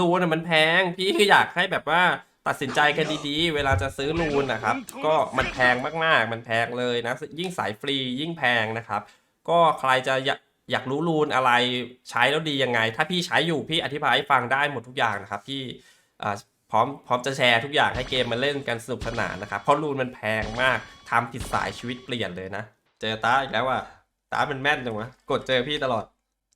รูนอะมันแพง พี่คืออยากให้แบบว่าตัดสินใจกันดีๆ เวลาจะซื้อรูนนะครับ ก็มันแพงมากๆ มันแพงเลยนะ ยิ่งสายฟรียิ่งแพงนะครับ ก็ใครจะอยากอยากรู้รูนอะไรใช้แล้วดียังไง ถ้าพี่ใช้อยู่พี่อธิบายให้ฟังได้หมดทุกอย่างนะครับ พี่พร้อมพร้อมจะแชร์ทุกอย่างให้เกมมันเล่นกันสนุกสนานนะครับ เพราะรูนมันแพงมากทำผิดสายชีวิตเปลี่ยนเลยนะ เจอตาอีกแล้วว่ะตาเป็นแม่นจังวะกดเจอพี่ตลอด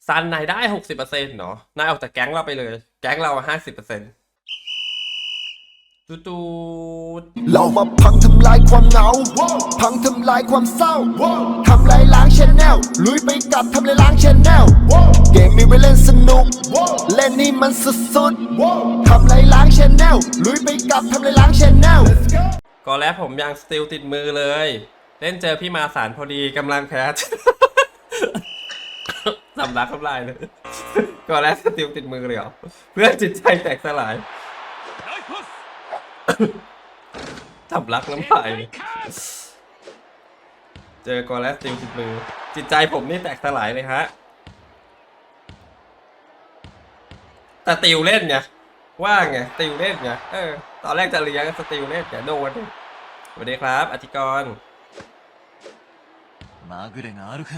ซันนายได้หกสิบเปอร์เซ็นต์เนาะนายออกจากแก๊งเราไปเลย แก๊งเราห้าสิบเปอร์เซ็นต์ตูตูดเรามาพังทำลายความเหงา พังทำลายความเศร้า ทำลายล้างชแนลลุยไปกับทำลายล้างชแนลเกมมีไว้เล่นสนุก เล่นนี่มันสุดๆทำลายล้างชแนลลุยไปกับทำลายล้างชแนลก่อนแล้วผมยังสติลติดมือเลย เล่นเจอพี่มาสารพอดีกำลังแพ้ สำลักทำลายเลยก่อนแรกสติลติดมือเลยเหรอเพื่อจิตใจแตกสลายสำลักน้ำลายเจอกอแลสติลติดมือ จิตใจผมนี่แตกสลายเลยฮะแต่ติวเล่นไงว่างไงติวเล่นไงเออตอนแรกจะเลี้ยงสติวเล่นแต่โดนสวัสดีครับอธิกร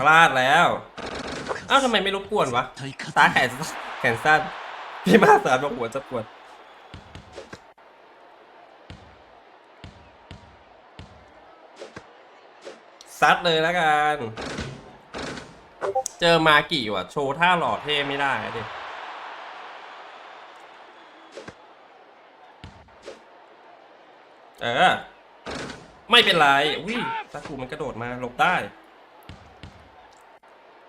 พลาดแล้ว อ้าวทำไมไม่รบกวนวะตาแขนแขนสั้นพี่มาสารบอกหัวจะปวดซัดเลยแล้วกัน เจอมากี่วะโชว์ท่าหล่อเท่ไม่ได้ดิเออ ไม่เป็นไรอุ้ยตาคูมันกระโดดมาหลบได้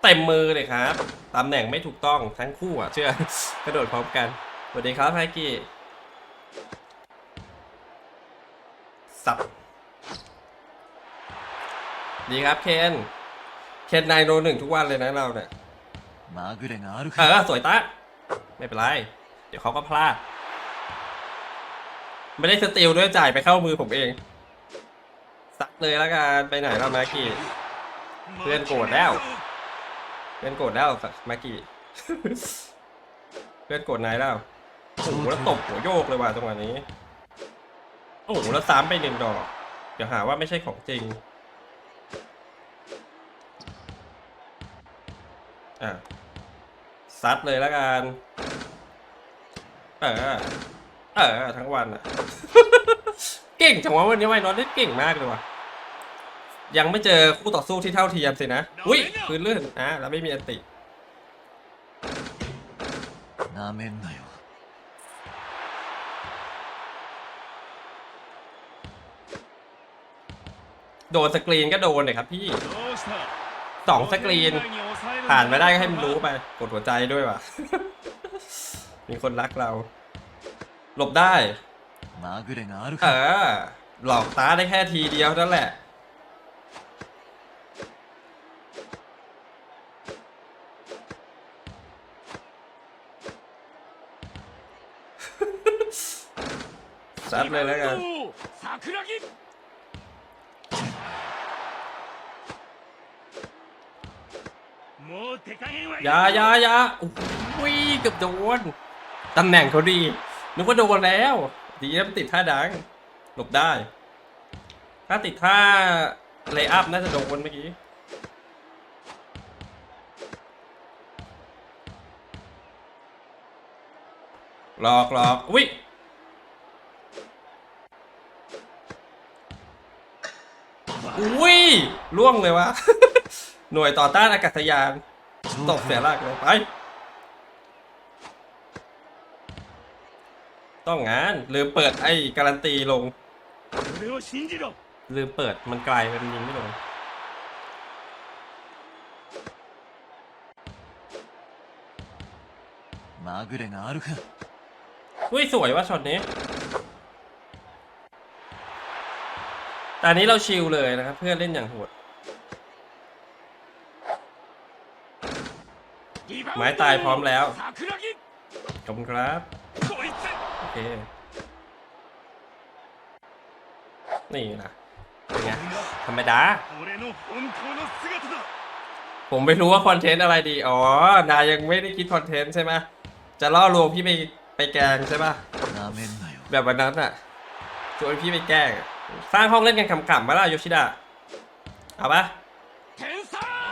เต็มมือเลยครับตำแหน่งไม่ถูกต้องทั้งคู่อะเชื่อกระโดดพร้อมกันสวัสดีครับไพกี้สับดีครับเคนเคนนายโดนหนึ่งทุกวันเลยนะเราเนี่ยมาคือแรงอารุเออสวยตะไม่เป็นไร เดี๋ยวเขาก็พลาด ไม่ได้สติลด้วยจ่ายไปเข้ามือผมเองสักเลยแล้วกันไปไหนแล้วมกี้เพื่อนโกรธแล้ว เพื่อนโกรธแล้วมากี้เพื่อนโกรธนายแล้วโอ้โหแล้วตบหัวโยกเลยว่ะจังหวะนี้ โอ้โหแล้วซ้ำไปหนึ่งดอก เดี๋ยวหาว่าไม่ใช่ของจริงอะซัดเลยแล้วกันเออเออทั้งวันอะ เก่งจังวะวันนี้ไวน์นอนได้เก่งมากเลยว่ะ ยังไม่เจอคู่ต่อสู้ที่เท่าเทียมสินะ อุ้ยพื้นลื่นอะแล้วไม่มีอตินาเมโดนสกรีนก็โดนเลยครับพี่สองสกรีน ผ่านไม่ได้ก็ให้มันรู้ไป กดหัวใจด้วยว่ะ มีคนรักเรา หลบได้ เออ หลอกตาได้แค่ทีเดียวนั่นแหละ ซัดเลยแล้วกันอยาอยาอยาโอ้ยเกือบโดนตำแหน่งเขาดี นึกว่าโดนแล้ว ดีนะมันติดท่าดัง หลบได้ ถ้าติดท่าเลย์อัพน่าจะโดนเมื่อกี้หลอกหลอกอุ้ย อุ้ยล่วงเลยวะ หน่วยต่อต้านอากาศยาน ตกเสียรากเลยไป ต้องงานหรือเปิดไอ้การันตีลงหรือเปิดมันไกลมันยิงไม่ลงมาเกรงารุกอุ้ยสวยว่ะช็อตนี้ ต่อนนี้เราชิลเลยนะครับ เพื่อนเล่นอย่างโหดไม้ตายพร้อมแล้ว ขอบคุณครับ โอเค นี่นะเป็นไงธรรมดา ผมไม่รู้ว่าคอนเทนต์อะไรดี อ๋อ นายยังไม่ได้คิดคอนเทนต์ใช่ไหมจะล่อลวงพี่ไปไปแกงใช่ป่ะแบบวันนั้นอะชวนพี่ไปแกง สร้างห้องเล่นกันขำๆมาล่ะโยชิดะเอาปะ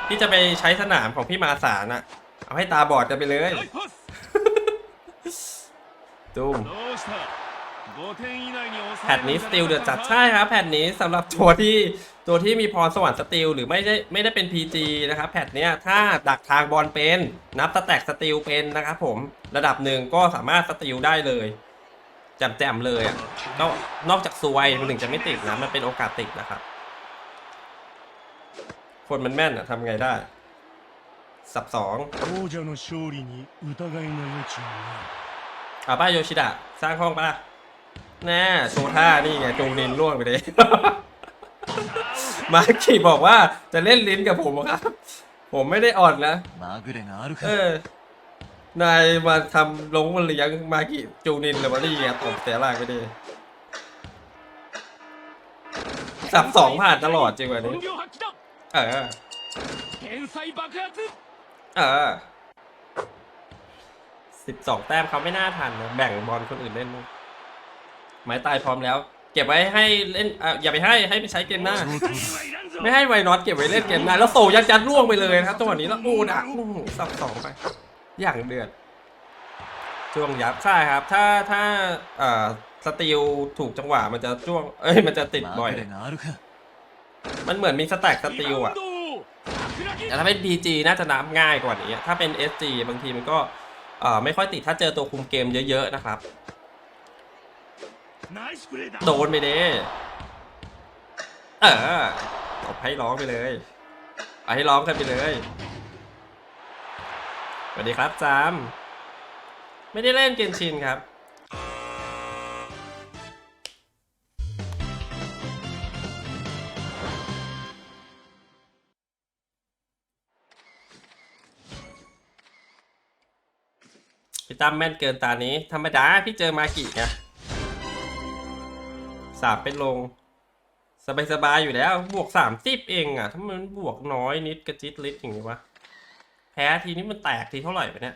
ที่จะไปใช้สนามของพี่มาสารนะเอาให้ตาบอดกันไปเลยจุ้มแผ่นนี้สติลเดือดจัดใช่ครับแผ่นนี้สำหรับตัวที่ตัวที่มีพรสวรรค์สติลหรือไม่ได้ไม่ได้เป็น PG นะครับแผ่นนี้ถ้าดักทางบอลเป็น นับตะแตกสติลเป็นนะครับผมระดับหนึ่งก็สามารถสติลได้เลย แจมๆเลยอะนอกจากซวยมันถึงจะไม่ติดนะ มันเป็นโอกาสติดนะครับ คนมันแม่นอะทำไงได้ สับสองอาป้าโยชิดะ สร้างห้องปะล่ะแน่โชท่านี่ไงจงเน้นล่วงไปเลยมาคิบอกว่าจะเล่นลิ้นกับผมครับ ผมไม่ได้อ่อนนะเออ นายมาทำลงมาเลี้ยงมากิจูนินหรือว่านี่ไงตบเสียหลักไปดิสับสองผ่านตลอดจริงวันนี้เออเออสิบสองแต้มเขาไม่น่าทันนะแบ่งบอลคนอื่นเล่นมั้ไม้ตายพร้อมแล้ว เก็บไว้ให้เล่นออย่าไปให้ให้ไปใช้เกมหน้า ไม่ให้ไวนอตเก็บไว้เล่นเกมหน้า แล้วโซยัดยัดล่วงไปเลยนะครับจังหวะนี้แล้วโอ้ดะสับสองไป อย่างเดือดช่วงยับใช่ครับ ถ้าถ้าเอ่อสติลถูกจังหวะมันจะช่วงเอ้ยมันจะติดบ่อย มันเหมือนมีสแต็กสติลอะแต่ถ้าเป็น PG น่าจะน้ำง่ายกว่านี้ ถ้าเป็น SG บางทีมันก็เอ่อไม่ค่อยติดถ้าเจอตัวคุมเกมเยอะ ๆ นะครับ โดนไปเด้เออตบให้ร้องไปเลยเอาให้ร้องกันไปเลย วัสดีครับจามไม่ได้เล่นเกนชินครับ พี่ตั้มแม่นเกินตานี้ ธรรมดาพี่เจอมากี่ไงสามเป็นลง สบายๆอยู่แล้ว บวกสามสิบเองอะถ้ามันบวกน้อยนิดกระจิตลิดอย่างนี้วะ พ้ทีนี้มันแตกทีเท่าไหร่ไปเนี่ย